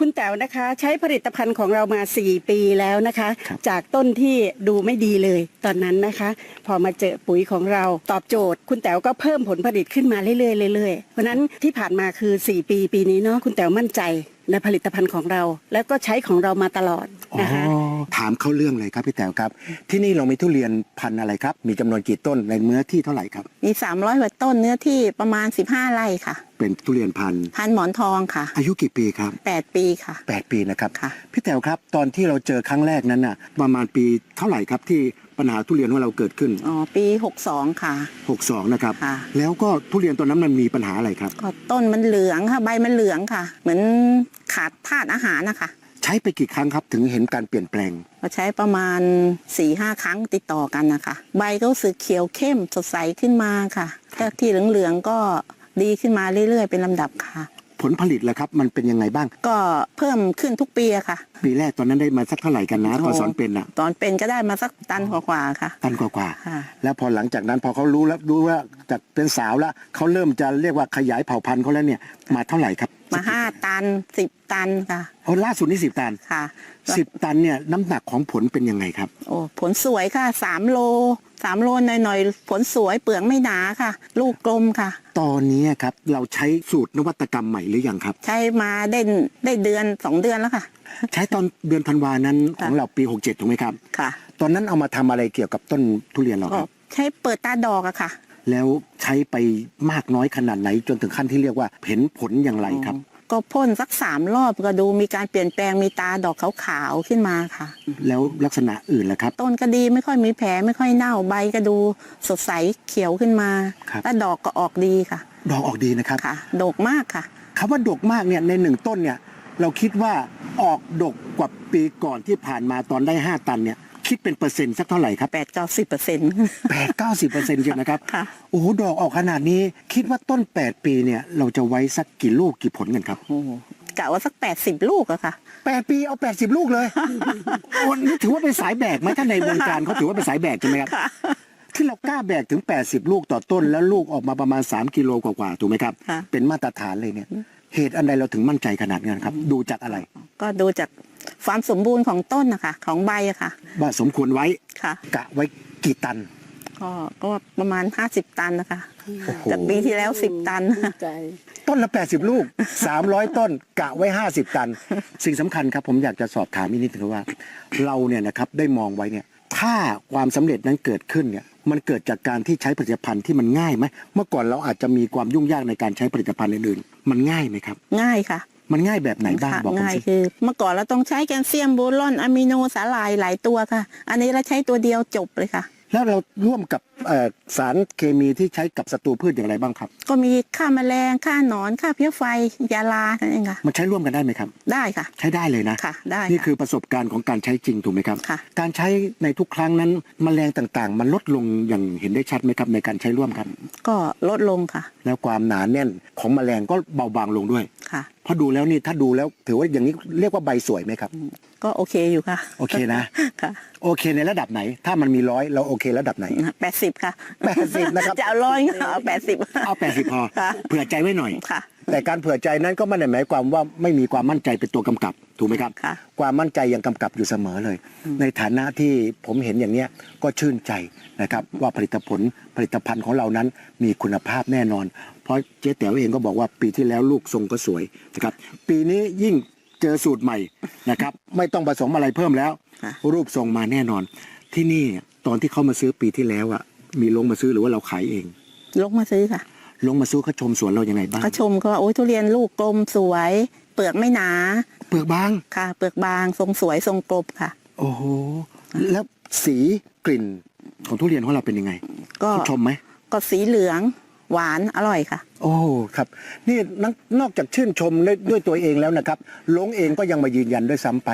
คุณแต๋วนะคะ ใช้ผลิตภัณฑ์ของเรามา 4 ปีแล้วนะคะครับจากต้นที่ดูไม่ดีเลยตอนนั้นนะคะ พอมาเจอปุ๋ยของเราตอบโจทย์ คุณแต๋วก็เพิ่มผลผลิตขึ้นมาเรื่อยๆเรื่อยๆเพราะฉะนั้นที่ผ่านมาคือ 4 ปีปีนี้เนาะคุณแต๋วมั่นใจ ในผลิตภัณฑ์ของเรา แล้วก็ใช้ของเรามาตลอดอ๋อนะคะถามเข้าเรื่องเลยครับพี่แต๋วครับ ที่นี่เรามีทุเรียนพันธุ์อะไรครับ มีจำนวนกี่ต้นในเนื้อที่เท่าไหร่ครับ มี 300กว่าต้นเนื้อที่ประมาณ 15 ไร่ค่ะ เป็นทุเรียนพันธุ์พันหมอนทองค่ะ อายุกี่ปีครับ 8 ปีค่ะ 8 ปีนะครับค่ะ พี่แต๋วครับตอนที่เราเจอครั้งแรกนั้นน่ะประมาณปีเท่าไหร่ครับที่ ปัญหาทุเรียนของเราเกิดขึ้น อ๋อปี 62 ค่ะ 62 นะครับ ค่ะ แล้วก็ทุเรียนตอนนั้นมันมีปัญหาอะไรครับ ก็ต้นมันเหลืองค่ะ ใบมันเหลืองค่ะ เหมือนขาดธาตุอาหารนะคะใช้ไปกี่ครั้งครับถึงเห็นการเปลี่ยนแปลง ก็ใช้ประมาณ4-5ครั้งติดต่อกันนะคะ ใบก็รู้สึกเขียวเข้มสดใสขึ้นมาค่ะก็ที่เหลืองๆก็ดีขึ้นมาเรื่อยๆ เป็นลำดับค่ะ ผลผลิตแล้วครับ มันเป็นยังไงบ้าง ก็เพิ่มขึ้นทุกปีอะค่ะ ปีแรกตอนนั้นได้มาสักเท่าไหร่กันนะตอนโอ้สอนเป็นอะ ตอนเป็นก็ได้มาสักตันกว่าๆค่ะ ตันกว่าๆ ค่ะ แล้วพอหลังจากนั้นพอเขารู้แล้วรู้ว่าจากเป็นสาวแล้วเขาเริ่มจะเรียกว่าขยายเผ่าพันธุ์เขาแล้วเนี่ยมาเท่าไหร่ครับมาห้าตันสิบตันค่ะโอ้ล่าสุดนี่สิบตันค่ะ สิบตันเนี่ยน้ำหนักของผลเป็นยังไงครับ โอ้ผลสวยค่ะสามโลสามโลหน่อยๆ ผลสวยเปลือกไม่หนาค่ะ ลูกกลมค่ะ ตอนนี้ครับเราใช้สูตรนวัตกรรมใหม่หรือยังครับ ใช้มาได้ได้เดือนสองเดือนแล้วค่ะ ใช้ตอนเดือนธันวานั้นขค่ะองเราปี 67 ถูกไหมครับ ค่ะ ตอนนั้นเอามาทำอะไรเกี่ยวกับต้นทุเรียนเราก็ครับ ใช้เปิดตาดอกอะค่ะ แล้วใช้ไปมากน้อยขนาดไหนจนถึงขั้นที่เรียกว่าเห็นผลอย่างไรครับ ก็พ่นสักสามรอบก็ดูมีการเปลี่ยนแปลงมีตาดอกขาวๆขึ้นมาค่ะ แล้วลักษณะอื่นล่ะครับ ต้นก็ดีไม่ค่อยมีแผลไม่ค่อยเน่าใบก็ดูสดใสเขียวขึ้นมาครับแล้วดอกก็ออกดีค่ะดอกออกดีนะครับค่ะดกมากค่ะ คำว่าดกมากเนี่ยในหนึ่งต้นเนี่ยเราคิดว่าออกดกกว่าปีก่อนที่ผ่านมาตอนได้ 5 ตันเนี่ย คิดเป็นเปอร์เซ็นต์สักเท่าไหร่ครับแปดเก้าสิบเปอร์เซ็นต์แปดเก้าสิบเปอร์เซ็นต์ใช่ไหมครับค่ะโอ้โหดอกออกขนาดนี้คิดว่าต้น8ปีเนี่ย เราจะไว้สักกี่ลูกกี่ผลกันครับโอ้โหกะว่าสักแปดสิบลูกอะค่ะ8ปีเอา80ลูกเลยวันนี้ถือว่าเป็นสายแบกไหมถ้าในวงการเขาถือว่าเป็นสายแบกใช่ไหมครับที่เรากล้าแบกถึง 80 ลูกต่อต้น แล้วลูกออกมาประมาณ 3กิโลกว่าๆถูกไหมครับ ค่ะ เป็นมาตรฐานเลยเนี่ย เหตุอันใดเราถึงมั่นใจขนาดนั้นครับ ดูจากอะไร ก็ดูจาก ความสมบูรณ์ของต้นนะคะของใบอะค่ะ ว่าสมควรไว้ค่ะ กะไว้กี่ตัน ก็ก็ประมาณห้าสิบตันนะคะ โอ้โห จากปีที่แล้วสิบตัน ใจ ต้นละ 80 ลูก 300 ต้นกะไว้ 50 ตัน สิ่งสำคัญครับผมอยากจะสอบถามอีกนิดนึงว่า เราเนี่ยนะครับได้มองไว้เนี่ยถ้าความสำเร็จนั้นเกิดขึ้นเนี่ยมันเกิดจากการที่ใช้ผลิตภัณฑ์ที่มันง่ายไหมเมื่อก่อนเราอาจจะมีความยุ่งยากในการใช้ผลิตภัณฑ์อื่นๆมันง่ายไหมครับ ง่ายค่ะ มันง่ายแบบไหนบ้างค่ะบอกผมง่ายสิคือ เมื่อก่อนเราต้องใช้แคลเซียมโบรอนอะมิโนสาลายหลายตัวค่ะ อันนี้เราใช้ตัวเดียวจบเลยค่ะ แล้วเราร่วมกับเอ่อสารเคมีที่ใช้กับศัตรูพืชอย่างไรบ้างครับ ก็มีค่าแมลงค่าหนอนค่าเพี้ยไฟยาลานั่นเองค่ะ มันใช้ร่วมกันได้ไหมครับ ได้ค่ะ ใช้ได้เลยนะ ค่ะ ได้นี่ค่ะคือประสบการณ์ของการใช้จริงถูกไหมครับ ค่ะ การใช้ในทุกครั้งนั้นมแมลงต่างๆ มันลดลงอย่างเห็นได้ชัดไหมครับในการใช้ร่วมกัน ก็ลดลงค่ะ แล้วความหนาแน่นของแมลงก็เบาบางลงด้วย ค่ะ เพราะดูแล้วนี่ถ้าดูแล้วถือว่าอย่างนี้เรียกว่าใบสวยไหมครับ ก็โอเคอยู่ค่ะ โอเคนะ ค่ะ โอเคในระดับไหน ถ้ามันมีร้อยเราโอเคระดับไหนแปดสิบค่ะ80นะครับจะเอาร้อยก็เอาแปดสิบเอาแปดสิบพอค่ะเผื่อใจไว้หน่อยค่ะ แต่การเผื่อใจนั้นก็ไม่ได้หมายความว่าไม่มีความมั่นใจเป็นตัวกำกับถูกไหมครับ ค่ะความมั่นใจยังกำกับอยู่เสมอเลย ในฐานะที่ผมเห็นอย่างเนี้ยก็ชื่นใจนะครับว่าผลิตผลผลิตภัณฑ์ของเรานั้นมีคุณภาพแน่นอน เพราะเจ๊แต๋วเองก็บอกว่าปีที่แล้วลูกทรงก็สวยนะครับปีนี้ยิ่งเจอสูตรใหม่นะครับไม่ต้องผสมอะไรเพิ่มแล้ว ค่ะ รูปทรงมาแน่นอน ที่นี่ตอนที่เขามาซื้อปีที่แล้วอะมีลงมาซื้อหรือว่าเราขายเองลงมาซื้อค่ะ ลงมาซื้อเขาชมสวนเรายังไงบ้างก็ชมเขาว่าโอ้ยทุเรียนลูกกลมสวย เปลือกไม่หนาเปลือกบางค่ะ เปลือกบางทรงสวยทรงกลมค่ะ โอ้โหแล้วสีกลิ่นของทุเรียนของเราเป็นยังไงก็เขาชมไหมก็สีเหลือง หวานอร่อยค่ะ โอ้ครับ นี่นอกนอกจากชื่นชมด้วยด้วยตัวเองแล้วนะครับลงเองก็ยังมายืนยันด้วยซ้ำไป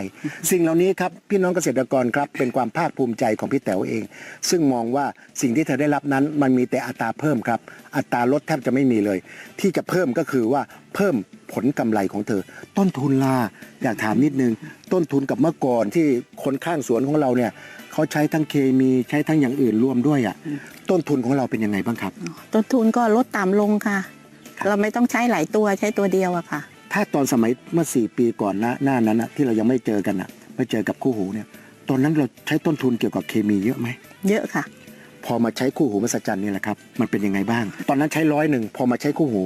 สิ่งเหล่านี้ครับพี่น้องเกษตรกรครับเป็นความภาคภูมิใจของพี่แต๋วเอง ซึ่งมองว่าสิ่งที่เธอได้รับนั้น มันมีแต่อัตราเพิ่มครับ อัตราลดแทบจะไม่มีเลย ที่จะเพิ่มก็คือว่าเพิ่มผลกำไรของเธอ ต้นทุนล่ะอยากถามนิดนึง ต้นทุนกับเมื่อก่อนที่คนข้างสวนของเราเนี่ย เขาใช้ทั้งเคมีใช้ทั้งอย่างอื่นร่วมด้วยอะต้นทุนของเราเป็นยังไงบ้างครับ ต้นทุนก็ลดต่ำลงค่ะครับเราไม่ต้องใช้หลายตัวใช้ตัวเดียวอะค่ะ ถ้าตอนสมัยเมื่อสี่ปีก่อนหน้าหน้านั้นนะที่เรายังไม่เจอกันนะไม่เจอกับคู่หูเนี่ย ตอนนั้นเราใช้ต้นทุนเกี่ยวกับเคมีเยอะไหมเยอะค่ะ พอมาใช้คู่หูมหัศจรรย์นี่แหละครับมันเป็นยังไงบ้าง ตอนนั้นใช้ร้อยหนึ่งพอมาใช้คู่หู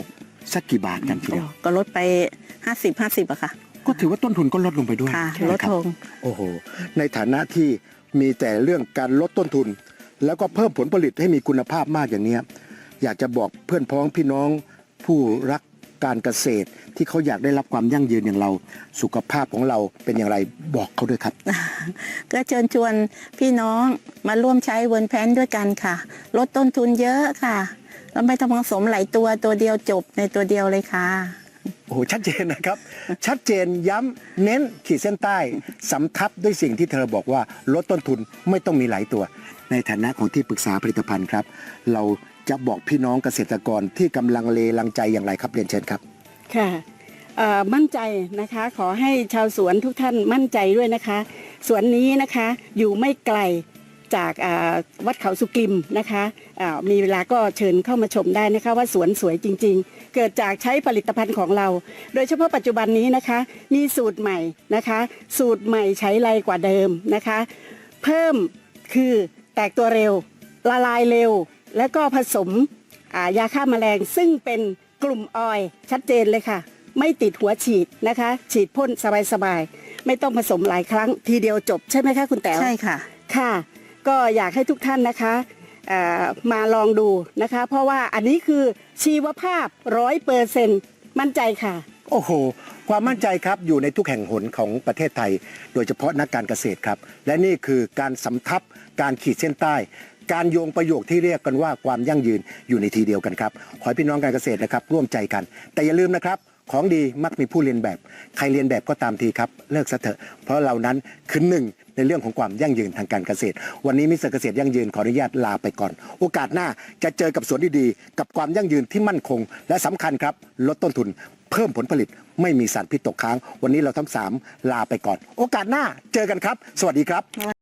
สักกี่บาทกันทีเดียวก็ลดไป 50 50อะค่ะ ก็ถือว่าต้นทุนก็ลดลงไปด้วยค่ะใช่ไหลมดครับลงโอ้โหในฐานะที่ มีแต่เรื่องการลดต้นทุน แล้วก็เพิ่มผลผลิตให้มีคุณภาพมากอย่างนี้อยากจะบอกเพื่อนพ้องพี่น้องผู้รักการเกษตรที่เขาอยากได้รับความยั่งยืนอย่างเรา สุขภาพของเราเป็นอย่างไรบอกเขาด้วยครับ ก็เชิญชวนพี่น้องมาร่วมใช้เวิร์นแพนด้วยกันค่ะ ลดต้นทุนเยอะค่ะแล้วไม่ต้องผสมหลายตัวตัวเดียวจบในตัวเดียวเลยค่ะ โอ้โหชัดเจนนะครับ ชัดเจนย้ำเน้นขีดเส้นใต้สำทับด้วยสิ่งที่เธอบอกว่าลดต้นทุนไม่ต้องมีหลายตัว ในฐานะของที่ปรึกษาผลิตภัณฑ์ครับ เราจะบอกพี่น้องเกษตรกรที่กำลังเลลังใจอย่างไรครับเรียนเชิญครับ ค่ะมั่นใจนะคะขอให้ชาวสวนทุกท่านมั่นใจด้วยนะคะ สวนนี้นะคะอยู่ไม่ไกล จากอ่าวัดเขาสุกิมนะคะอ่ามีเวลาก็เชิญเข้ามาชมได้นะคะว่าสวนสวยจริง ๆ เกิดจากใช้ผลิตภัณฑ์ของเรา โดยเฉพาะปัจจุบันนี้นะคะ มีสูตรใหม่นะคะ สูตรใหม่ใช้ไรกว่าเดิมนะคะ เพิ่มคือแตกตัวเร็ว ละลายเร็ว แล้วก็ผสมอ่ายาฆ่าแมลงซึ่งเป็นกลุ่มออยล์ชัดเจนเลยค่ะ ไม่ติดหัวฉีดนะคะ ฉีดพ่นสบายๆไม่ต้องผสมหลายครั้งทีเดียวจบใช่ไหมคะคุณแต๋วใช่ค่ะ ค่ะ ก็อยากให้ทุกท่านนะคะมาลองดูนะคะ เพราะว่าอันนี้คือชีวภาพร้อยเปอร์เซ็นต์มั่นใจค่ะ โอ้โห ความมั่นใจครับอยู่ในทุกแห่งหนของประเทศไทย โดยเฉพาะนักการเกษตรครับ และนี่คือการสำทับการขีดเส้นใต้ การโยงประโยคที่เรียกกันว่าความยั่งยืนอยู่ในทีเดียวกันครับ ขอให้พี่น้องการเกษตรนะครับร่วมใจกัน แต่อย่าลืมนะครับ ของดีมักมีผู้เรียนแบบ ใครเรียนแบบก็ตามทีครับ เลิกซะเถอะ เพราะเรานั้นคือหนึ่งในเรื่องของความยั่งยืนทางการเกษตร วันนี้มิสเตอร์เกษตรยั่งยืนขออนุญาตลาไปก่อน โอกาสหน้าจะเจอกับสวนดีๆ กับความยั่งยืนที่มั่นคง และสำคัญครับ ลดต้นทุน เพิ่มผลผลิตไม่มีสารพิษตกค้าง วันนี้เราทั้งสามลาไปก่อน โอกาสหน้าเจอกันครับ สวัสดีครับ